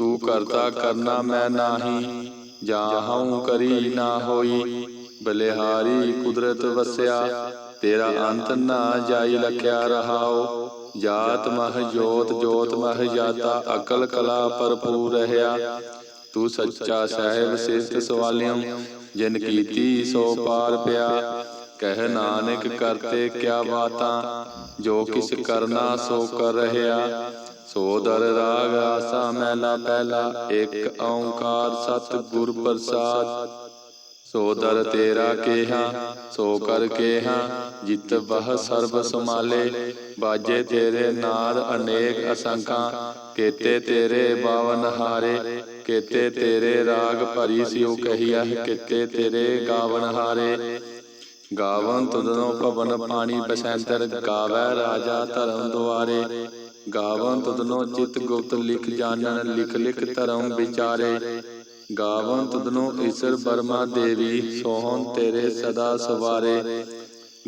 ਤੂੰ ਕਰਤਾ ਕਰਨਾ ਮੈਂ ਨਾਹੀ, ਜਾਹਉ ਕਰੀ ਨਾ ਹੋਈ। ਬਲਿਹਾਰੀ ਕੁਦਰਤ ਵਸਿਆ, ਤੇਰਾ ਅੰਤ ਨਾ ਜਾਈ ਲਖਿਆ ਰਹਾਓ ਜਾਤ ਮਹ ਜੋਤ ਜੋਤ ਮਹ ਜਾਤਾ, ਅਕਲ ਕਲਾ ਭਰਪੂਰ ਰਹਾ ਤੂੰ ਸੱਚਾ ਸਾਹਿਬ ਸਿਫਤ ਸਵਾਲਿਓ ਜਿਨ ਕੀਤੀ ਸੋ ਪਾਰ ਪਿਆ। ਕਹਿ ਨਾਨਕ ਕਰਤੇ ਕਿਆ ਬਾਤਾਂ, ਜੋ ਕਿਸ ਕਰਨਾ ਸੋ ਕਰ ਰਹਾ ਸੋ ਰਾਗ ਆਸਾ ਮਹਿਲਾ ਪਹਿਲਾ, ਇੱਕ ਓੰਕਾਰ ਸਤ ਗੁਰ ਪ੍ਰਸਾਦ। ਸੋ ਦਰ ਤੇਰਾ ਕੇਹਾ, ਸੋ ਕਰ ਕੇਹਾ, ਜਿਤ ਬਹ ਸਰਬ ਸਮਾਲੇ ਬਾਜੇ ਤੇਰੇ ਨਾਦ ਅਨੇਕ ਅਸੰਖਾਂ, ਕੇਤੇ ਤੇਰੇ ਬਾਵਨ ਹਾਰੇ। ਕੇਤੇ ਤੇਰੇ ਰਾਗ ਭਰੀ ਸਿਉ ਕਹੀਆ ਕੇਤੇ ਤੇਰੇ ਗਾਵਨ ਹਾਰੇ। ਗਾਵਨ ਤੁਧਨੋ ਭਵਨ ਪਾਣੀ ਬਸੰਤਰ, ਗਾਵੈ ਰਾਜਾ ਧਰਮ ਦੁਆਰੇ। ਗਾਵਨ ਤੁਧਨੋ ਚਿਤ ਗੁਪਤ ਲਿਖ ਜਾਣਨ, ਲਿਖ ਲਿਖ ਧਰਮ ਵਿਚਾਰੇ। ਗਾਵਨ ਤੁਧਨੋ ਈਸ਼ਰ ਬਰਮਾ ਦੇਵੀ, ਸੋਹਣ ਤੇਰੇ ਸਦਾ ਸਵਾਰੇ।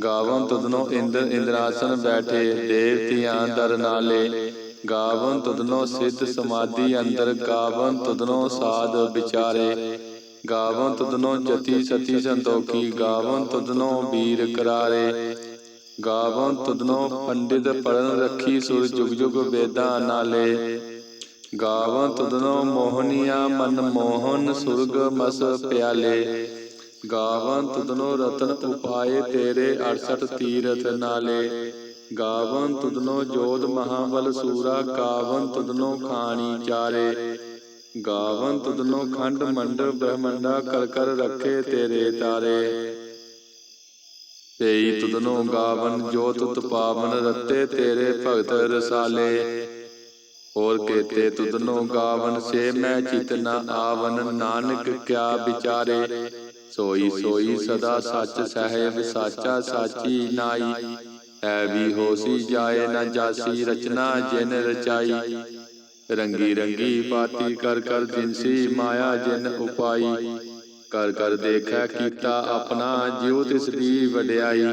ਗਾਵਨ ਤੁਧਨੋ ਇੰਦਰ ਇੰਦਰਾਸਨ ਬੈਠੇ, ਦੇਵਤਿਆਂ ਦਰ ਨਾਲੇ। ਗਾਵਨ ਤੁਧਨੋ ਸਿੱਧ ਸਮਾਧੀ ਅੰਦਰ ਗਾਵਨ ਤੁਧਨੋ ਸਾਧ ਵਿਚਾਰੇ। ਗਾਵਨ ਤੁਧਨੋ ਜਤੀ ਸਤੀ ਸੰਤੋਖੀ ਗਾਵਨ ਤੁਧਨੋ ਵੀਰ ਕਰਾਰੇ। ਗਾਵਨ ਤੁਧਨੋ ਪੰਡਿਤ ਪੜਨ ਰੱਖੀ ਸੁਰ ਜੁਗ ਜੁਗ ਵੇਦਾਂ ਨਾਲੇ। ਗਾਵਨ ਤੁਧਨੋ ਮੋਹਨੀਆ ਮਨ ਮੋਹਨ ਸੁਰਗ ਮਸ ਪਿਆਲੇ। ਗਾਵਨ ਤੁਧਨੋ ਰਤਨ ਉਪਾਏ ਤੇਰੇ 68 ਤੀਰਥ ਨਾਲੇ। ਗਾਵਨ ਤੁਧਨੋ ਜੋਧ ਮਹਾਬਲ ਸੂਰਾ ਗਾਵਨ ਤੁਧਨੋ ਖਾਣੀ ਚਾਰੇ। ਗਾਵਨ ਤੁਧਨੋ ਖੰਡ ਮੰਡ ਬ੍ਰਹਮੰਡਾ, ਕਰ ਕਰ ਰੱਖੇ ਤੇਰੇ ਤਾਰੇ। ਤੇਈ ਤੁਧਨੋ ਗਾਵਨ ਜੋ ਤੁਤ ਪਾਵਨ ਰਤੇ ਤੇਰੇ ਭਗਤ ਰਸਾਲੇ। ਹੋਰ ਕੇਤੇ ਤੁਧਨੋ ਗਾਵਨ ਸੇ ਮੈਂ ਚਿਤ ਨ ਆਵਨ ਨਾਨਕ ਕਿਆ ਵਿਚਾਰੇ। ਸੋਈ ਸੋਈ ਸਦਾ ਸੱਚ ਸਹਿਬ ਸਾਚਾ ਸਾਚੀ ਨਾਈ। ਐ ਵੀ ਹੋਸੀ ਜਾਏ ਨ ਜਾਸੀ ਰਚਨਾ ਜਿਨ ਰਚਾਈ। ਰੰਗੀ ਰੰਗੀ ਪਾਤੀ ਕਰ ਕਰ ਜਿਨਸੀ ਮਾਇਆ ਜਿਨ ਉਪਾਈ। ਕਰ ਕਰ ਦੇਖੈ, ਕੀਤਾ ਆਪਣਾ, ਜਿਉ ਤਿਸ ਦੀ ਵਡਿਆਈ।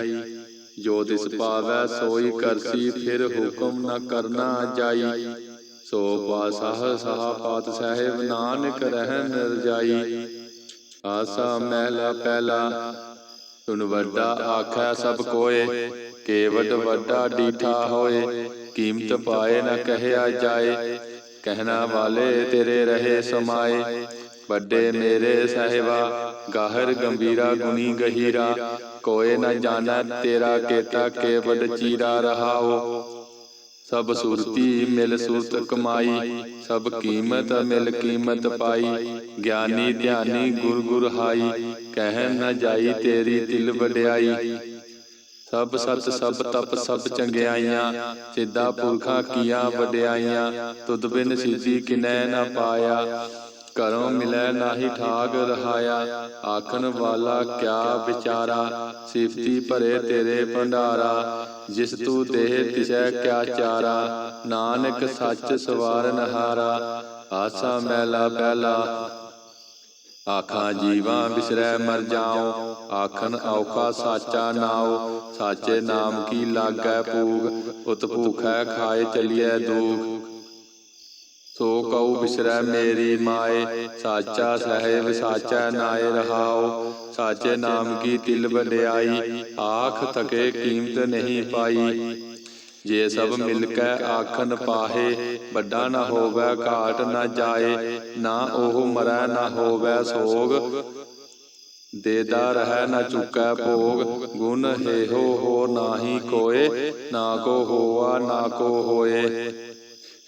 ਜੋ ਤਿਸ ਪਾਵੈ, ਸੋਈ ਕਰਸੀ, ਫਿਰ ਹੁਕਮ ਨ ਕਰਨਾ ਜਾਈ। ਸੋ ਪਾਸਾਹ ਸਾਹ ਪਾਤ ਸਾਹਿਬ, ਨਾਨਕ ਰਹਿਨ ਰਜਾਈ ਆਸਾ ਮਹਿਲਾ ਪਹਿਲਾ ਸੁਨ ਵੱਡਾ ਆਖੈ ਸਭ ਕੋਏ। ਕੇਵਡ ਵੱਡਾ ਡੀਠਾ ਹੋਏ, ਕੀਮਤ ਪਾਏ ਨਾ ਕਹਿਆ ਜਾਏ। ਕਹਿਣਾ ਵਾਲੇ ਤੇਰੇ ਰਹੇ ਸਮਾਏ। ਵੱਡੇ ਮੇਰੇ ਸਾਹਿਬਾ, ਗਾਹਰ ਗੰਭੀਰਾ ਗੁਨੀ ਗਹੀਰਾ, ਕੋਏ ਨਾ ਜਾਣੈ ਤੇਰਾ ਕੇਤਾ ਕੇਵਡ ਚੀਰਾ ਰਹਾਓ। ਸਭ ਸੁਰਤੀ ਮਿਲ ਸੁਰਤ ਕਮਾਈ, ਸਭ ਕੀਮਤ ਮਿਲ ਕੀਮਤ ਪਾਈ। ਗਿਆਨੀ ਧਿਆਨੀ ਗੁਰ ਗੁਰ ਹਾਈ, ਕਹਿ ਨਾ ਜਾਈ ਤੇਰੀ ਦਿਲ ਵਡਿਆਈ। ਸਭ ਸਤ ਸਭ ਤਪ ਸਭ ਚੰਗਿਆਈਆਂ, ਸਿੱਧਾ ਪੁਰਖਾਂ ਕੀਆਂ ਵਡਿਆਈਆਂ, ਤੁਧ ਬਿਨ ਸਿੱਧੀ ਕਿਨੈ ਨਾ ਪਾਇਆ। ਘਰੋਂ ਮਿਲੈ ਨਾਹੀ ਠਾਗ ਰਹਾਇਆ। ਆਖਣ ਵਾਲਾ ਕਿਆ ਵਿਚਾਰਾ? ਸਿਫਤੀ ਭਰੇ ਤੇਰੇ ਭੰਡਾਰਾ। ਜਿਸ ਤੂੰ ਦੇਹ ਤਿਸੈ ਕਿਆ ਚਾਰਾ? ਨਾਨਕ ਸੱਚ ਸਵਾਰ ਨਹਾਰਾ। ਆਸਾ ਮੈਲਾ ਪਹਿਲਾ ਆਖਾਂ ਜੀਵਾਂ ਬਿਸਰੈ ਮਰ ਜਾਉ ਆਖਣ ਔਖਾ ਸਾਚਾ ਨਾਉ। ਸਾਚੇ ਨਾਮ ਕੀ ਲਾਗੈ ਪੂਗ ਉਤ ਭੂਖੈ ਖਾਏ ਚਲੀਐ ਦੂਖ ਸੋ ਕਉ ਬਿਸਰੈ ਮੇਰੀ ਮਾਏ, ਸਾਚਾ ਸਹਿਬ, ਸਾਚਾ ਨਾਏ ਰਹਾਉ, ਸਾਚੇ ਨਾਮ ਕੀ ਤਿਲ ਵਡਿਆਈ, ਆਖ ਥਕੇ ਕੀਮਤ ਨਹੀਂ ਪਾਈ। ਜੇ ਸਭ ਮਿਲ ਕੇ ਆਖਨ ਪਾਹੇ, ਵੱਡਾ ਨਾ ਹੋਵੇ, ਘਾਟ ਨਾ ਜਾਏ, ਨਾ ਉਹ ਮਰੈ, ਨਾ ਹੋਵੇ ਸੋਗ। ਦੇਦਾ ਰਹਿ, ਨਾ ਚੁੱਕੈ ਭੋਗ, ਗੁਣ ਹੈ ਹੋ ਹੋ ਨਾਹੀ ਕੋਏ, ਨਾ ਕੋ ਹੋਆ, ਨਾ ਕੋ ਹੋਏ।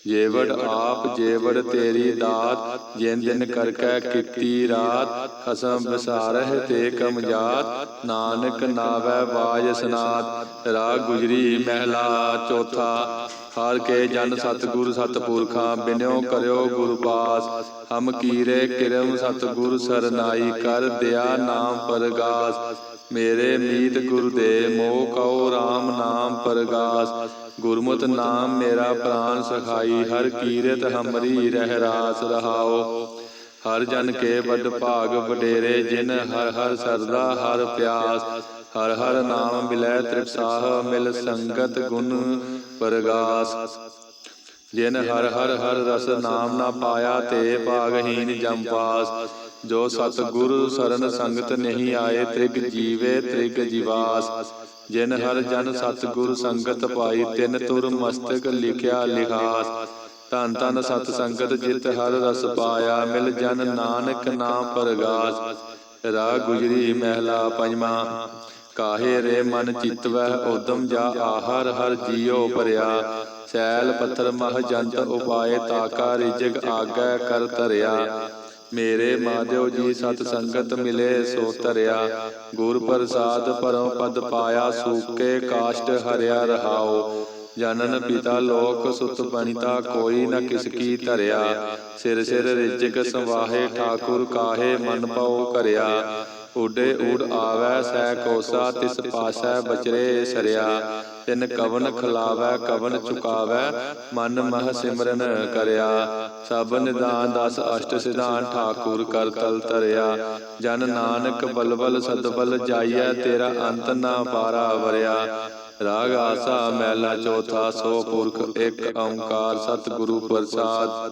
ਜੇਵੜ ਆਪ ਜੇਵੜ ਤੇਰੀ ਦਾਤ ਜਿਨ ਦਿਨ ਕਰਕੈ ਕੀਤੀ ਰਾਤ ਖਸਮ ਬਸਾਰਹਿ ਤੇ ਕਮਜਾਤ ਨਾਨਕ ਨਾਵੈ ਬਾਜ ਸਨਾਤ ਰਾਗ ਗੁਜਰੀ ਮਹਿਲਾ ਚੌਥਾ ਹਰ ਕੇ ਜਨ ਸਤਿਗੁਰ ਸਤਪੁਰਖਾਂ ਬਿਨਿਓ ਕਰਿਓ ਗੁਰਬਾਸ ਹਮ ਕੀਰੇ ਕਿਰਮ ਸਤਿਗੁਰ ਸਰਨਾਈ ਕਰ ਦਿਆ ਨਾਮ ਪਰਗਾਸ ਮੇਰੇ ਮੀਤ ਗੁਰ ਦੇ ਮੋਹ ਕਉ RAM ਨਾਮ ਪਰਗਾਸ। ਗੁਰਮਤਿ ਨਾਮ ਮੇਰਾ ਪ੍ਰਾਨ ਸਖਾਈ, ਹਰ ਕੀਰਤ ਹਮਰੀ ਰਹਿ ਰਾਸ ਰਹਾਓ ਹਰ ਜਨ ਕੇ ਵੱਡ ਭਾਗ ਵਡੇਰੇ, ਜਿਨ ਹਰ ਹਰ ਸਰਦਾ ਹਰ ਪਿਆਸ। ਹਰ ਹਰ ਨਾਮ ਮਿਲੈ ਤ੍ਰਿਪਸਾਹ ਮਿਲ ਸੰਗਤ ਗੁਣ ਪ੍ਰਗਾਸ। ਜਿਨ ਹਰ ਹਰ ਹਰ ਰਸ ਨਾਮ ਨਾ ਪਾਇਆ, ਤੇ ਭਾਗਹੀਨ ਜੰਪਾਸ ਜੋ ਸਤਿਗੁਰ ਸਰਨ ਸੰਗਤ ਨਹੀਂ ਆਏ, ਤ੍ਰਿਗ ਜੀਵੇ, ਤ੍ਰਿਗ ਜੀਵਾਸ। ਜਿਨ ਹਰ ਜਨ ਸਤਿਗੁਰ ਸੰਗਤ ਪਾਈ, ਤਿਨ ਤੁਰ ਮਸਤਕ ਲਿਖਿਆ ਲਿਖਾਸ। ਧੰਨ ਧੰਨ ਸਤ ਸੰਗਤ ਜਿਤ ਹਰ ਰਸ ਪਾਇਆ, ਮਿਲ ਜਨ ਨਾਨਕ ਨਾਮ ਪਰਗਾਸ। ਰਾਗ ਗੁਜਰੀ ਮਹਿਲਾ ਪੰਜਵਾਂ ਕਾਹੇ ਰੇ ਮਨ ਚਿਤਵੈ ਉਦਮ ਜਾ ਆਹਰ ਹਰ ਜੀਉ ਭਰਿਆ। ਸੈਲ ਪੱਥਰ ਮਹ ਜੰਤ ਉਪਾਏ, ਤਾਕਾ ਰਿਜਗ ਆਗੈ ਕਰ ਧਰਿਆ। ਮੇਰੇ ਮਾਧਿਓ ਜੀ ਸਤ ਸੰਗਤ ਮਿਲੇ ਸੋ ਧਰਿਆ। ਗੁਰ ਪ੍ਰਸਾਦ ਪਰਮ ਪਦ ਪਾਇਆ ਸੂਕੇ ਕਾਸ਼ਟ ਹਰਿਆ ਰਹਾਓ। ਜਨਨ ਪਿਤਾ ਲੋਕ ਸੁਤ ਬਨਿਤਾ ਕੋਈ ਨ ਕਿਸ ਕੀ ਧਰਿਆ। ਸਿਰ ਸਿਰ ਰਿਜਕ ਸੰਵਾਹੇ ਠਾਕੁਰ ਕਾਹੇ ਮਨ ਪਉ ਕਰਿਆ। ਉਡੇ ਊੜ ਆਵੈ ਸੈ ਕੋਸਾ ਤਿਸ ਪਾਸੈ ਬਚਰੇ ਸਰਿਆ। ਤਿਨ ਕਵਨ ਖਲਾਵੈ, ਕਵਨ ਚੁਕਾਵੈ, ਮਨ ਮਹ ਸਿਮਰਨ ਕਰਿਆ। ਸਭ ਨਿਦਾਨ ਦਸ ਅਸ਼ਟ ਸਿਧਾਨ ਠਾਕੁਰ ਕਰ ਤਲ ਧਰਿਆ। ਜਨ ਨਾਨਕ ਬਲਬਲ ਸਤਬਲ ਜਾਈਐ, ਤੇਰਾ ਅੰਤ ਨਾ ਪਾਰਾ ਵਰਿਆ। ਰਾਗ ਆਸਾ ਮਹਿਲਾ ਚੌਥਾ, ਸੋ ਪੁਰਖ ਇੱਕ ਓੰਕਾਰ ਸਤਿਗੁਰੂ ਪ੍ਰਸਾਦ।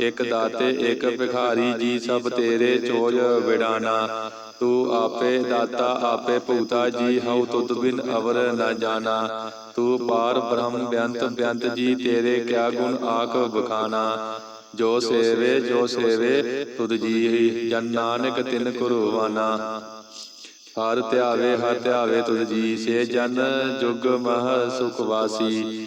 ਇਕ ਦਾਤੇ ਇਕ ਭਿਖਾਰੀ ਜੀ ਸਭ ਤੇਰੇ ਚੋਜ ਵਿਡਾਨਾ ਤੂੰ ਆਪੇ ਦਾਤਾ ਆਪੇ ਭੂਤਾ ਜੀ ਹਉ ਤੁਧ ਬਿਨ ਅਵਰ ਨ ਜਾਣਾ। ਤੂੰ ਪਾਰ ਬ੍ਰਹਮ ਬਿਅੰਤ ਬਿਅੰਤ ਜੀ ਤੇਰੇ ਕਿਆ ਗੁਣ ਆਖ ਬਖਾਨਾ ਜੋ ਸੇਵੇ ਜੋ ਸੇਵੇ ਤੁਧ ਜੀ ਜਨ ਨਾਨਕ ਤਿਨ ਕੁਰਵਾਨਾ ਹਰ ਧਿਆਵੇ ਹਰ ਧਿਆਵੇ ਤੁਧ ਜੀ ਸੇ ਜਨ ਜੁਗ ਮਹ ਸੁਖ ਵਾਸੀ।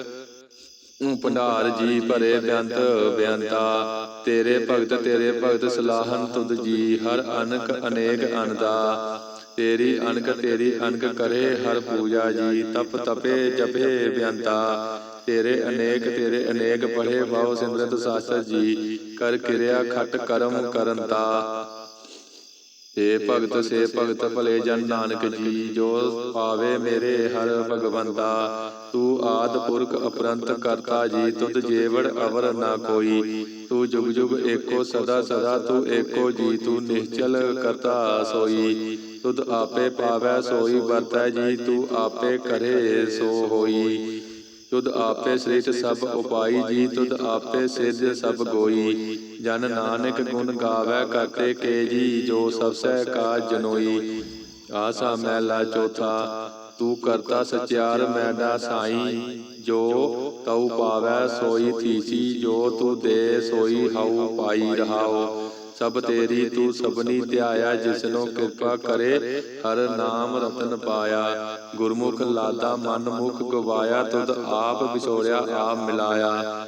ਭੰਡਾਰ ਜੀ ਭਰੇ ਬੇਅੰਤ ਬੇਅੰਤਾ ਤੇਰੇ ਭਗਤ ਤੇਰੇ ਭਗਤ ਸਲਾਹਨ ਤੁਧ ਜੀ, ਹਰ ਅਨਕ ਅਨੇਕ ਅਨਦਾ। ਤੇਰੀ ਅਨਕ ਤੇਰੀ ਅਨਕ ਕਰੇ ਹਰ ਪੂਜਾ ਜੀ, ਤਪ ਤਪੇ ਜਪੇ ਬੇਅੰਤਾ ਤੇਰੇ ਅਨੇਕ ਤੇਰੇ ਅਨੇਕ ਪੜੇ ਭਾਉ ਸਿਮਰਤ ਸਾਸਤ ਜੀ, ਕਰ ਕਿਰਿਆ ਖਟ ਕਰਮ ਕਰਨਤਾ। ਏ ਭਗਤ ਸੇ ਭਗਤ ਭਲੇ ਜਨ ਨਾਨਕ ਜੀ ਜੋ ਪਾਵੇ ਮੇਰੇ ਹਰ ਭਗਵੰਤਾ। ਤੂੰ ਆਦ ਪੁਰਖ ਅਪਰੰਤ ਕਰਤਾ ਜੀ ਤੁਧ ਜੇਵੜ ਅਵਰ ਨਾ ਕੋਈ। ਤੂੰ ਜੁਗ ਜੁਗ ਏਕੋ ਸਦਾ ਸਦਾ ਤੂੰ ਏਕੋ ਜੀ ਤੂੰ ਨਿਸ਼ਚਲ ਕਰਤਾ ਸੋਈ। ਤੁਧ ਆਪੇ ਪਾਵੈ ਸੋਈ ਵਰਤੈ ਜੀ ਤੂੰ ਆਪੇ ਕਰੇ ਸੋ ਹੋਈ। ਤੁਧ ਆਪੇ ਸ੍ਰਿਸ਼ਟ ਸਭ ਉਪਾਈ ਜੀ ਤੁਧ ਆਪੇ ਸਿਧ ਸਭ ਗੋਈ। ਜਨ ਨਾਨਕ ਗੁਣ ਗਾਵੇ ਕਰਤੇ ਕੇ ਜੀ ਜੋ ਸਭ ਸਹਿ ਕਾ ਜਨੋਈ। ਆਸਾ ਮਹਿਲਾ ਚੌਥਾ ਤੂੰ ਕਰਤਾ ਸਚਿਆਰ ਮੈਡਾ ਸਾਈ। ਜੋ ਤਉ ਪਾਵੈ ਸੋਈ ਥੀਸੀ ਜੋ ਤੂੰ ਦੇ ਸੋਈ ਹਉ ਪਾਈ ਰਹਾਓ। ਸਭ ਤੇਰੀ ਤੂੰ ਸਭਨੀ ਧਿਆਇਆ ਜਿਸਨੋ ਕਿਰਪਾ ਕਰੇ ਹਰ ਨਾਮ ਰਤਨ ਪਾਇਆ। ਗੁਰਮੁਖ ਲਾਦਾ ਮਨ ਮੁਖ ਗਵਾਇਆ ਤੁਧ ਆਪ ਵਿਛੋੜਿਆ ਆਪ ਮਿਲਾਇਆ।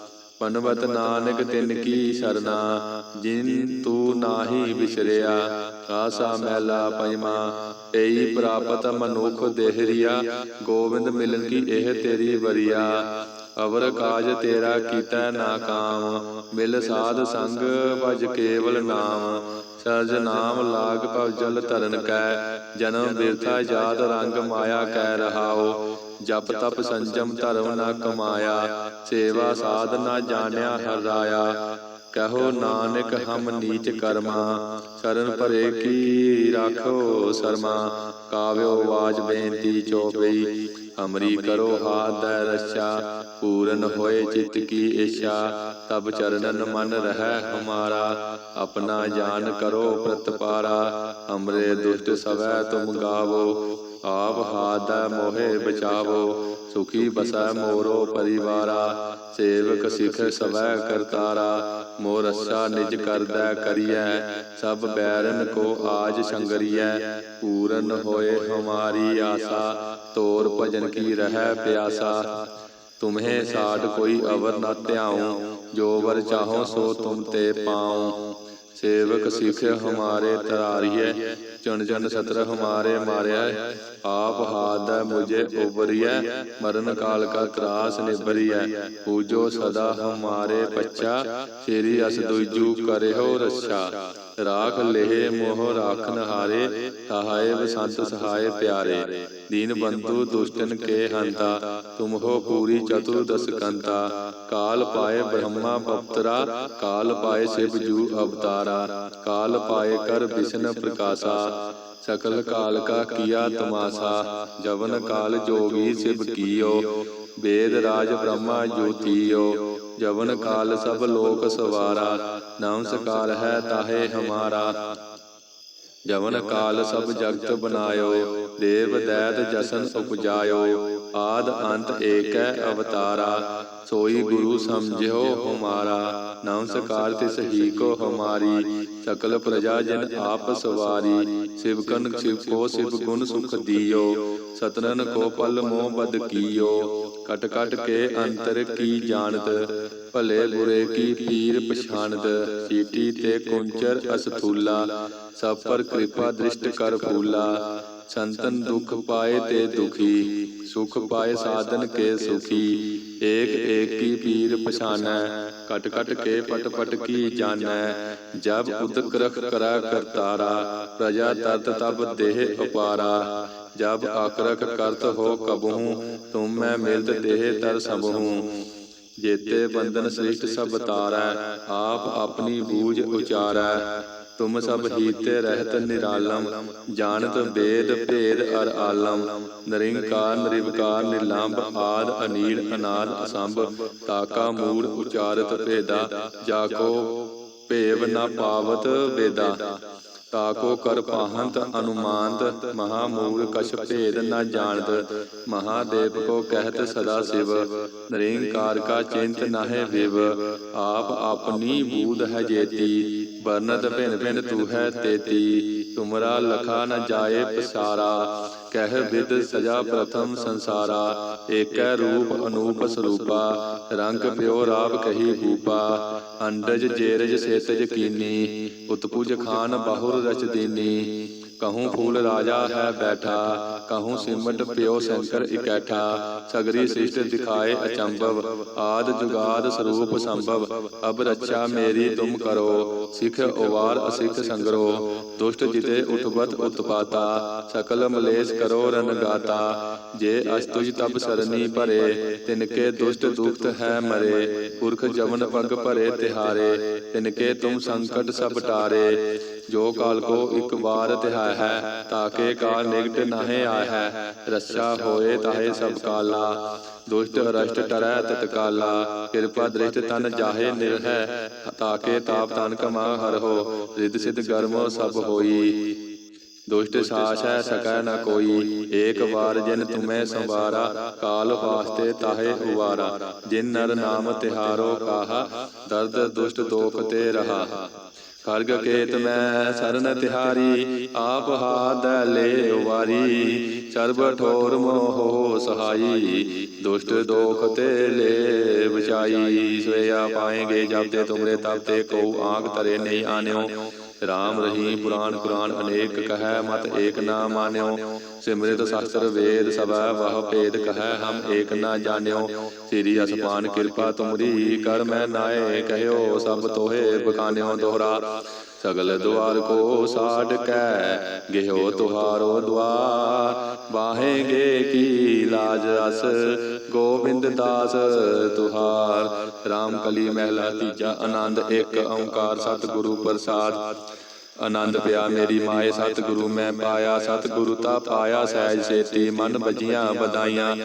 ਪਨਵਤ ਨਾਨਕ ਤਿਨ ਕੀ ਸਰਨਾ ਜਿਨ ਤੂ ਨਾਹੀ ਵਿਸਰਿਆ ਕਾਸਾ ਮੈਲਾ ਪਇਮਾ ਏਈ ਪ੍ਰਾਪਤ ਮਨੁਖ ਦੇਹਰੀਆ ਗੋਬਿੰਦ ਮਿਲਨ ਕੀ ਇਹ ਤੇਰੀ ਵਰੀਆ ਅਵਰ ਕਾਜ ਤੇਰਾ ਕੀਤਾ ਨਾ ਕਾਮ ਮਿਲ ਸਾਧ ਸੰਗ ਭਜ ਕੇਵਲ ਨਾਮ ਸਰਜ ਨਾਮ ਲਾਗ ਭਵ ਜਲ ਧਰਨ ਕੈ, ਜਨਮ ਬਿਰਥਾ ਜਾਤ ਰੰਗ ਮਾਇਆ ਕਹਿ ਰਹਾਓ ਜਪ ਤਪ ਸੰਜਮ ਧਰਮ ਨਾ ਕਮਾਇਆ, ਸੇਵਾ ਸਾਧ ਨਾ ਜਾਣਿਆ ਹਰ ਕਹੋ ਨਾਨਕ ਹਮ ਨੀਚ ਕਰਮਾ, ਸ਼ਰਨ ਭਰੇ ਕੀ ਰਾਖੋ ਸਰਮਾ। ਕਾਵਿਓ ਆਵਾਜ਼ ਬੇਨਤੀ ਚੋਪਈ ਅਮਰੀ ਕਰੋ ਹਾਥ ਦੈ ਰਛਾ, ਪੂਰਨ ਹੋਏ ਚਿਤ ਕੀ ਇਛਾ। ਤਬ ਚਰਨਨ ਮਨ ਰਹਿ ਹਮਾਰਾ, ਆਪਣਾ ਜਾਨ ਕਰੋ ਪ੍ਰਤਪਾਰਾ ਹਮਰੇ ਦੁਸ਼ਟ ਸਵੈ ਤੁਮ ਗਾਵੋ, ਆਪ ਹਾਦਾ ਮੋਹਿ ਬਚਾਵੋ। ਸੁਖੀ ਬਸੈ ਮੋਰੋ ਪਰਿਵਾਰਾ, ਸੇਵਕ ਸਿਖ ਸਵੈ ਕਰਤਾਰਾ। ਮੋਰ ਰੱਛਾ ਨਿਜ ਕਰਦਾ ਕਰੀਐ, ਸਭ ਬੈਰਨ ਕੋ ਆਜ ਸੰਗਰੀਐ। ਪੂਰਨ ਹੋਏ ਹਮਾਰੀ ਆਸਾ ਤੋਰ ਭਜਨ ਕੀ ਰਹਿ ਪਿਆਸਾ? ਤੁਮਹੇ ਸਾਡ ਕੋਈ ਅਵਰ ਨਾ ਧਿਆਉ, ਜੋ ਵਰ ਚਾਹੋ ਸੋ ਤੁਮ ਤੇ ਪਾਉ। ਸੇਵਕ ਸਿਖ ਹਮਾਰੇ ਤਰਾਰੀਐ, ਚਣ ਚਣ ਸਤਰ ਹਮਾਰੇ ਮਾਰਿਆ ਆਪ ਹਾਦੈ ਮੁਝੇ ਉਬਰੀਐ, ਮਰਨ ਕਾਲ ਕਾ ਤਰਾਸ ਨਿਬਰੀਐ। ਪੂਜੋ ਸਦਾ ਹਮਾਰੇ ਪੱਚਾ ਸ੍ਰੀ ਅਸ ਦੁਜੂ ਕਰਿਓ ਰੱਛਾ। ਰਾਖ ਲੇਹ ਮੋਹ ਰਾਖਨ ਹਾਰੇ ਸਹਾਇ ਬਸੰਤ ਸਹਾਇ ਪਿਆਰੇ। ਦੀਨ ਬੰਧੂ ਦੁਸ਼ਟਨ ਕੇ ਹੰਤਾ, ਤੁਮ ਹੋ ਪੂਰੀ ਚਤੁਰਦਸ ਕੰਤਾ। ਕਾਲ ਪਾਏ ਬ੍ਰਹਮਾ ਬਪਤਰਾ ਕਾਲ ਪਾਏ ਸਿਵ ਜੂ ਅਵਤਾਰਾ। ਕਾਲ ਪਾਏ ਕਰ ਵਿਸ਼ਨ ਪ੍ਰਕਾਸ਼ਾ, ਸਕਲ ਕਾਲ ਕਾ ਕੀਆ ਤਮਾਸਾ। ਜਵਨ ਕਾਲ ਜੋਗੀ ਸਿਵ ਕੀਓ, ਵੇਦ ਰਾਜ ਬ੍ਰਹਮਾ ਜੋਤੀਓ। ਜਵਨ ਕਾਲ ਸਭ ਲੋਕ ਸਵਾਰਾ। ਨਮਸਕਾਰ ਹੈ ਤਾਹੇ ਹਮਾਰਾ। ਜਵਨ ਕਾਲ ਸਭ ਜਗਤ ਬਨਾਇਓ ਦੇਵ ਦੈਤ ਜਸਨ ਉਪਜਾਇਓ। ਆਦ ਅੰਤ ਏਕੈ ਅਵਤਾਰਾ। ਸੋਈ ਗੁਰੂ ਸਮਝਿਓ ਹਮਾਰਾ। ਨਮਸਕਾਰ ਤਿਸ ਹੀ ਕੋ ਹਮਾਰੀ। ਸਕਲ ਪ੍ਰਜਾ ਜਨ ਆਪ ਸਵਾਰੀ। ਸਿਵਕਨ ਸਿਵ ਕੋ ਸਿਵ ਗੁਣ ਸੁਖ ਦੀਓ। ਸਤਨਨ ਕੋ ਪਲ ਮੋਹ ਬਦ ਕੀਓ। ਕਟ ਕਟ ਕੇ ਅੰਤਰ ਕੀ ਜਾਣਤ? ਭਲੇ ਬੁਰੇ ਕੀ ਪੀਰ ਪਛਾਨਤ ਸੀਟੀ ਤੇ ਕੁੰਚਰ ਅਸਥੂਲਾ, ਸਭ ਪਰ ਕਿਰਪਾ ਦ੍ਰਿਸ਼ਟ ਕਰ ਫੂਲਾ। ਸੰਤਨ ਦੁਖ ਪਾਏ ਤੇ ਦੁਖੀ, ਸੁਖ ਪਾਏ ਸਾਧਨ ਕੇ ਸੁਖੀ। ਏਕ ਏਕ ਕੀ ਪੀਰ ਪਛਾਨੈ ਕਟ ਕਟ ਕੇ ਪਟ ਪਟ ਕੀ ਜਾਣੈ? ਜਬ ਉਦਕ ਰਖ ਕਰਾ ਕਰਤਾਰਾ, ਪ੍ਰਜਾ ਤਤ ਤਬ ਦੇਹ ਅਪਾਰਾ। ਜਬ ਆਕਰਖ ਕਰਤ ਹੋ ਕਬਹੂ, ਤੁਮ ਮੈਂ ਮਿਲਤ ਦੇਹ ਤਰ ਸਭਹੂ ਜੇਤੇ ਬੰਧਨ ਸ੍ਰਿਸ਼ਟ ਸਭ ਤਾਰੈ, ਆਪ ਆਪਣੀ ਬੂਝ ਉਚਾਰੈ। ਤੁਮ ਸਭ ਹੀਤੇ ਰਹਿਤ ਨਿਰਾਲਮ, ਜਾਣਤ ਵੇਦ ਭੇਦ ਅਰ ਆਲਮ। ਨਰਿੰਕਾਰ, ਨਿਰਵਕਾਰ, ਨਿਰਲੰਭ ਆਦ ਅਨੀਲ, ਅਨਾਦ ਅਸੰਭ, ਤਾਕਾ ਮੂੜ ਉਚਾਰਤ ਭੇਦਾ। ਜਾ ਕੋ ਭੇਵ ਨ ਪਾਵਤ ਵੇਦਾ। ਤਾਕੋ ਕਰ ਪਾਹੰਤ ਅਨੁਮਾਨਤ ਮਹਾਮੂਲ ਕਛ ਭੇਦ ਨ ਜਾਣਤ, ਮਹਾਦੇਵ ਕੋ ਕਹਿਤ ਸਦਾ ਸਿਵ, ਨਰਿੰਕਾਰ ਕਾ ਚਿੰਤ ਨਾਹਿ ਵਿਵ, ਆਪ ਆਪਣੀ ਬੂਧ ਹੈ ਜੇਤੀ ਬਰਨਤ ਭਿਨ ਭਿਨ ਤੂ ਹੈ ਤੇਤੀ, ਤੁਮਰਾ ਲਖਾ ਨ ਜਾਏ ਪਸਾਰਾ ਕਹਿ ਵਿਦ ਸਜਾ ਪ੍ਰਥਮ ਸੰਸਾਰਾ, ਏਕੈ ਰੂਪ ਅਨੂਪ ਸਰੂਪਾ, ਰੰਗ ਪਿਓ ਰਾਵ ਕਹੀ ਭੂਪਾ ਅੰਡਜ ਜੇਰਜ ਸੇਤਜ ਕੀਨੀ, ਉਤਪੁਜ ਖਾਨ ਬਾਹੁਰ ਰਚ ਦੀਨੀ। ਕਹੂੰ ਫੂਲ ਰਾਜਾ ਹੈ ਬੈਠਾ, ਕਹੂੰ ਸਿਮਟ ਪਿਓ ਸ਼ੰਕਰ ਇਕੈਠਾ, ਸਗਰੀ ਸ੍ਰਿਸ਼ਟ ਦਿਖਾਏ ਅਚੰਭਵ, ਆਦ ਜੁਗਾਦ ਸਰੂਪ ਸੰਭਵ, ਅਬ ਰੱਛਾ ਮੇਰੀ ਤੁਮ ਕਰੋ, ਸਿਖ ਉਵਾਰ ਅਸਿਖ ਸੰਗਰੋ, ਦੁਸ਼ਟ ਜਿਤੇ ਉਤਪਤ ਉਤਪਾਤਾ, ਸਕਲ ਮਲੇਸ਼ ਕਰੋ ਰਨ ਗਾਤਾ, ਜੇ ਅਸਤੁਜ ਤਬ ਸਰਨੀ ਭਰੇ, ਤਿਨਕੇ ਦੁਸ਼ਟ ਦੁਖਤ ਹੈ ਮਰੇ, ਪੁਰਖ ਜਵਨ ਪਗ ਭਰੇ ਤਿਹਾਰੇ, ਤਿਨਕੇ ਤੁਮ ਸੰਕਟ ਸਭ ਟਾਰੇ ਜੋ ਕਾਲ ਕੋ ਇੱਕ ਵਾਰ ਤਿਹਾਇ ਹੈ ਤਾਕੇ ਕਾਲ ਨਿਕਟ ਨਾਹਿ ਆਇ ਹੈ। ਰੱਛਾ ਹੋਏ ਤਾਹੇ ਸਭ ਕਾਲਾ, ਦੁਸ਼ਟ ਰਸ਼ਟ ਟਰੈ ਤਤਕਾਲਾ ਕਿਰਪਾ ਦ੍ਰਿਸ਼ਟ ਤਨ ਜਾਹੇ ਨਿਰਹੈ ਤਾਕੇ ਤਾਪ ਤਨ ਕਮਾ ਹਰ ਹੋ, ਰਿੱਧ ਸਿਧ ਗਰਮੋ ਸਭ ਹੋਈ। ਦੁਸ਼ਟ ਸਾਸ਼ ਹੈ, ਸਕੈ ਨ ਕੋਈ, ਏਕ ਵਾਰ ਜਿਨ ਤੁਮੈ ਸੰਵਾਰਾ, ਕਾਲ ਵਾਸਤੇ ਤਾਹੇ ਉਵਾਰਾ। ਜਿਨ ਨਰ ਨਾਮ ਤਿਹਾਰੋ ਕਾਹਾ, ਦਰਦ ਦੁਸ਼ਟ ਦੋਖ ਤੇ ਰਹਾ। ਖਰਗ ਕੇਤ ਮੈਂ ਸਰਨ ਤਿਹਾਰੀ ਆਪ ਹਾਦ ਲੈ ਉਵਾਰੀ ਸਰਬ ਠੋਰ ਮੋਹ ਸਹਾਈ। ਦੁਸ਼ਟ ਦੋਖ ਤੇ ਲੈ ਬਚਾਈ ਸੋਇਆ ਪਾਏਗੇ ਜਬ ਤੇ ਤੁਮਰੇ ਤਬ ਤੇ ਕੋ ਆਂਖ ਤਰੇ ਨਹੀਂ ਆਨਿਓ। ਰਾਮ ਰਹੀਮ ਪੁਰਾਨ ਕੁਰਾਨ ਅਨੇਕ ਕਹੈ ਮਤ ਏਕ ਨਾ ਮਾਨਿਓ। ਸਿਮਰਿਤ ਸ਼ਾਸਤਰ ਵੇਦ ਸਭੈ ਵਹ ਭੇਦ ਕਹੈ ਹਮ ਏਕ ਨਾ ਜਾਣਿਓ। ਤੇਰੀ ਅਸਪਾਨ ਕਿਰਪਾ ਤੁਮਰੀ ਕਰ ਮੈਂ ਨਾਏ ਕਹਿਓ ਸਭ ਤੋਹੇ ਬਖਾਨਿਓ ਦੋਹਰਾ। ਸਗਲ ਦੁਆਰ ਕੋ ਸਾਡ ਕੈ ਗਿਹੋ ਤੁਹਾਰੋ ਦੁਆਰ। ਬਾਹੇਗੇ ਕੀ ਲਾਜ ਅਸ, ਗੋਬਿੰਦ ਦਾਸ ਤੁਹਾਰ। RAM ਕਲੀ ਮਹਿਲਾ ਤੀਜਾ ਆਨੰਦ, ਇੱਕ ਓੰਕਾਰ ਸਤਿਗੁਰੂ ਪ੍ਰਸਾਦ। ਆਨੰਦ ਪਿਆ ਮੇਰੀ ਮਾਏ ਸਤਿਗੁਰੂ, ਮੈਂ ਪਾਇਆ ਸਤਿਗੁਰੂ ਤਾ ਪਾਇਆ ਸਹਿਜ ਸੇਤੀ, ਮਨ ਬਜੀਆਂ ਬਦਾਈਆਂ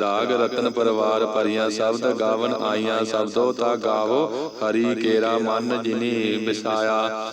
ਰਾਗ ਰਤਨ ਪਰਵਾਰ ਭਰੀਆਂ, ਸ਼ਬਦ ਗਾਵਨ ਆਈਆਂ, ਸ਼ਬਦੋ ਤਾ ਗਾਵੋ, ਹਰੀ ਕੇਰਾ ਮਨ ਜਿਨੀ ਵਿਸਾਇਆ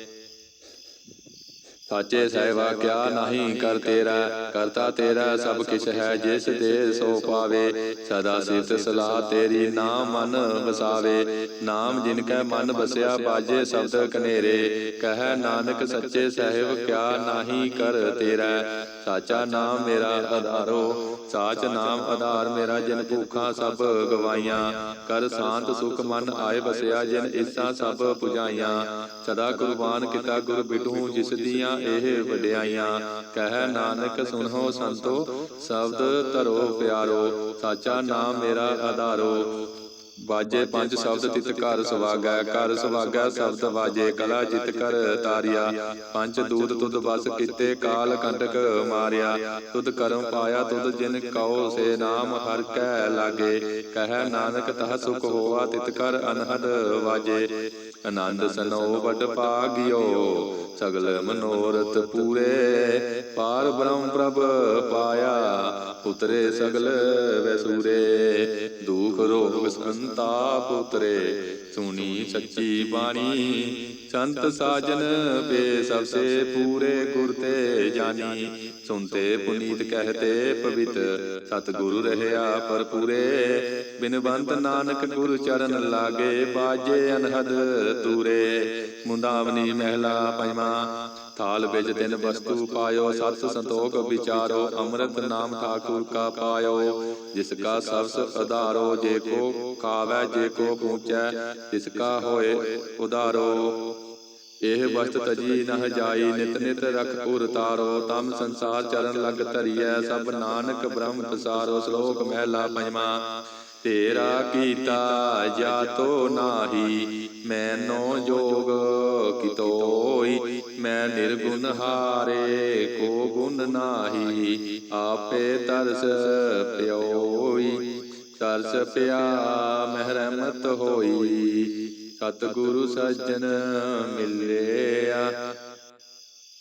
ਸਾਚੇ ਸਹਿਵਾ ਕਿਆ ਨਹੀਂ ਕਰ ਤੇਰਾ, ਕਰਤਾ ਤੇਰਾ ਸਭ ਕਿਛ ਹੈ, ਜਿਸ ਦੇ ਸੋ ਪਾਵੇ, ਸਦਾ ਸਿਫਤ ਸਲਾਹ ਤੇਰੀ ਨਾਮ ਮਨ ਵਸਾਵੇ। ਨਾਮ ਜਿਨ ਕੈ ਮਨ ਵਸਿਆ, ਬਾਜੇ ਸ਼ਬਦ ਕਨੇਰੇ। ਕਹਿ ਨਾਨਕ ਸੱਚੇ ਸਹਿਬ, ਕਿਆ ਨਹੀਂ ਕਰ ਤੇਰਾ। ਸਾਚਾ ਨਾਮ ਮੇਰਾ ਆਧਾਰੋ ਸਾਚ ਨਾਮ ਆਧਾਰ ਮੇਰਾ ਜਿਨ ਭੂਖਾਂ ਸਭ ਗਵਾਈਆਂ ਕਰ ਸ਼ਾਂਤ ਸੁਖ ਮਨ ਆਏ ਬਸਿਆ ਜਿਨ ਇਸਾਂ ਸਭ ਪੁਜਾਈਆਂ ਸਦਾ ਕੁਰਬਾਨ ਕੀਤਾ ਗੁਰ ਬਿਟੂ ਜਿਸ ਦੀਆਂ ਇਹ ਵਡਿਆਈਆਂ। ਕਹਿ ਨਾਨਕ ਸੁਣੋ ਸੰਤੋ ਸ਼ਬਦ ਧਰੋ ਪਿਆਰੋ ਸਾਚਾ ਨਾਮ ਮੇਰਾ ਆਧਾਰੋ। ਬਾਜੇ ਪੰਜ ਸ਼ਬਦ ਤਿਤ ਘਰ ਸੁਵਾਗੈ ਘਰ ਸੁਵਾਗੈ ਸ਼ਬਦ ਵਾਜੇ ਕਲਾ ਜਿਤ ਕਰ ਤਾਰਿਆ। ਪੰਜ ਦੂਤ ਤੁਧ ਬਸ ਕੀਤੇ ਕਾਲ ਕੰਟਕ ਮਾਰਿਆ। ਤੁਧ ਕਰਮ ਪਾਇਆ ਤੁਧ ਜਿਨ ਕਉ ਸੇ ਨਾਮ ਹਰ ਕੈ ਲਾਗੇ। ਕਹਿ ਨਾਨਕ ਤਹ ਸੁਖ ਹੋਆ ਤਿਤ ਕਰ ਅਨਹਦ ਵਾਜੇ। ਆਨੰਦ ਸਨੋ ਵਡ ਭਾਗਿਓ ਸਗਲ ਮਨੋਰਥ ਪੂਰੇ। ਪਾਰ ਬ੍ਰਹਮ ਪ੍ਰਭ ਪਾਇਆ। ਉਤਰੇ ਸਗਲ ਵੈਸੂਰੇ, ਦੁਖ ਰੋਗ ਸੰਤਾਪ ਉਤਰੇ ਸੁਣੀ ਸੱਚੀ ਬਾਣੀ, ਸੰਤ ਸਾਜਨ ਪੇ ਸਭ ਸੇ ਪੂਰੇ ਗੁਰ ਤੇ ਜਾਨੀ ਸੁਨਤੇ ਪੁਨੀਤ ਕਹਤੇ ਪਵਿੱਤ, ਸਤਿਗੁਰੂ ਰਹਿਆ ਪਰਪੂਰੇ ਬਿਨਵੰਤ ਨਾਨਕ ਗੁਰ ਚਰਨ ਲਾਗੇ, ਬਾਜੇ ਅਨਹਦ ਤੂਰੇ, ਮੁੰਦਾਵਨੀ ਮਹਿਲਾ ਪੰਜਵਾ ਥਾਲ ਵਿੱਚ ਤਿੰਨ ਵਸਤੂ ਪਾਇਓ, ਸਤ ਸੰਤੋਖ ਵਿਚਾਰੋ, ਅੰਮ੍ਰਿਤ ਨਾਮ ਠਾਕੁਰ ਕਾ ਪਾਇਓ। ਜਿਸ ਕਾ ਸਬਸ ਆਧਾਰੋ ਜੇ ਕੋ ਖਾਵੈ, ਜੇ ਕੋ ਪੂਚੈ, ਤਿਸ ਕਾ ਹੋਏ ਉਧਾਰੋ। ਇਹ ਵਸਤ ਤਜੀ ਨਹ ਜਾਈ, ਨਿਤ ਨਿਤ ਰਖ ਉਰ ਤਾਰੋ। ਤਮ ਸੰਸਾਰ ਚਰਨ ਲਗ ਧਰੀਐ, ਸਭ ਨਾਨਕ ਬ੍ਰਹਮ ਪਸਾਰੋ, ਸ਼ਲੋਕ ਮਹਿਲਾ ਪੰਜਵਾ। ਤੇਰਾ ਕੀਤਾ ਜਾਤੋ ਨਾਹੀ, ਮੈਨੋ ਜੋਗ ਕਿਤੋਈ ਮੈਂ ਨਿਰਗੁਣ ਹਾਰੇ ਕੋ ਗੁਣ ਨਾਹੀ, ਆਪੇ ਤਰਸ ਪਿਓਈ ਤਰਸ ਪਿਆ ਮਹਿਰਮਤ ਹੋਈ, ਸਤਿਗੁਰੂ ਸੱਜਣ ਮਿਲਿਆ।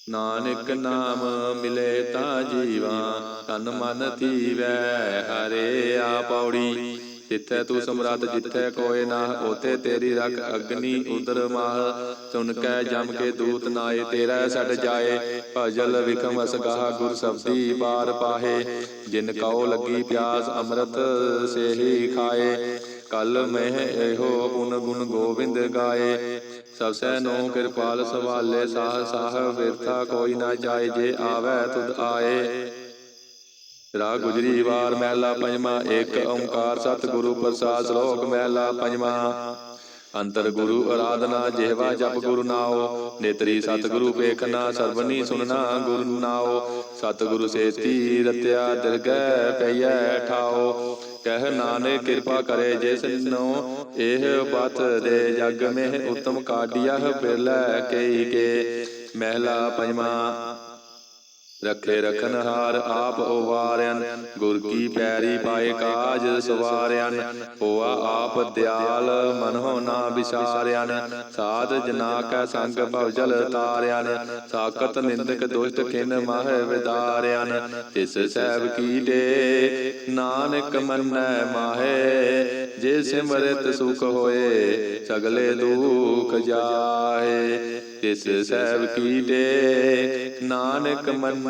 ਨਾਨਕ ਨਾਮ ਮਿਲੇ ਤਾਂ ਜੀਵਾ, ਤਨ ਮਨ ਥੀਵੈ ਹਰੇ ਆ ਪੌੜੀ। ਜਿੱਥੇ ਤੂੰ ਸਮਰੱਥ ਜਿੱਥੇ ਕੋਏ ਨਾ ਉਥੇ ਤੇਰੀ ਰਖ ਅਗਨੀ ਉਦਰ ਮਾਹ। ਸੁਨ ਕੈ ਜਮ ਕੇ ਦੂਤ ਨਾਏ ਤੇਰਾ ਛੱਡ ਜਾਏ। ਭਜਲ ਵਿਖਮ ਅਸਗਾਹ ਗੁਰ ਸਬਦੀ ਪਾਰ ਪਾਹੇ। ਜਿਨ ਕਉ ਲੱਗੀ ਪਿਆਸ ਅੰਮ੍ਰਿਤ ਸੇਹੀ ਖਾਏ। ਕਲ ਮਹਿ ਇਹੋ ਪੁਨ ਗੁਣ ਗੋਬਿੰਦ ਗਾਏ। ਸਭ ਸੈ ਨੋ ਕਿਰਪਾਲ ਸਵਾਲੇ ਸਾਹ ਸਾਹ ਵਿਰਥਾ ਕੋਈ ਨਾ ਜਾਏ ਜੇ ਆਵੈ ਤੁਧ ਆਏ। ਰਾ ਗੁਜਰੀ ਵਾਰ ਮਹਿਲਾ ਪੰਜਵਾ ਇੱਕ ਓੰਕਾਰ ਸਤਿਗੁਰੂ ਪ੍ਰਸਾਦ ਸ਼ਲੋਕ ਮਹਿਲਾ ਪੰਜਵਾ। ਅੰਤਰ ਗੁਰੂ ਅਰਾਧਨਾ ਜਿਹਵਾ ਜਪ ਗੁਰੂ ਨਾਉ। ਨੇਤਰੀ ਸਤਿਗੁਰੂ ਵੇਖਣਾ ਸਰਵਨੀ ਸੁਨਣਾ ਗੁਰੂ ਨਾਉ। ਸਤਿਗੁਰੂ ਸੇਤੀ ਰਤਿਆ ਦਿਰਗੈ ਪਈਐ ਠਾਉ। ਕਹਿ ਨਾਨਕ ਕਿਰਪਾ ਕਰੇ ਜਿਸ ਨੂੰ ਇਹ ਬਤ ਦੇ ਜਗ ਮਹਿ ਉਤਮ ਕਾਢਿਆ ਬਿਰਲੇ ਕਈ ਕੇ। ਮਹਿਲਾ ਪੰਜਵਾ। ਰੱਖੇ ਰਖਨ ਹਾਰ ਆਪ ਉਵਾਰਿਆਨ ਗੁਰ ਕੀ ਪੈਰੀ ਪਾਏ ਕਾਜ ਸਵਾਰਿਆਨ ਹੋਆ ਆਪ ਦਿਆਲ ਮਨੋ ਨਾ ਵਿਸਾਰਿਆਨ ਸਾਧ ਜਨਾ ਕੈ ਸੰਗ ਭਵ ਜਲ ਤਾਰਿਆਨ ਸਾਕਤ ਨਿੰਦਕ ਦੁਸ਼ਟ ਖਿਨ ਮਾਹਿ ਵਿਦਾਰਿਆਨ ਤਿਸ ਸਹਿਬ ਕੀ ਡੇ ਨਾਨਕ ਮੰਨੈ ਮਾਹੇ। ਜੇ ਸਿਮਰਤ ਸੁਖ ਹੋਏ, ਸਗਲੇ ਦੁਖ ਜਾਏ ਤਿਸ ਸਹਿਬ ਕੀ ਡੇ ਨਾਨਕ ਮੰਨੈ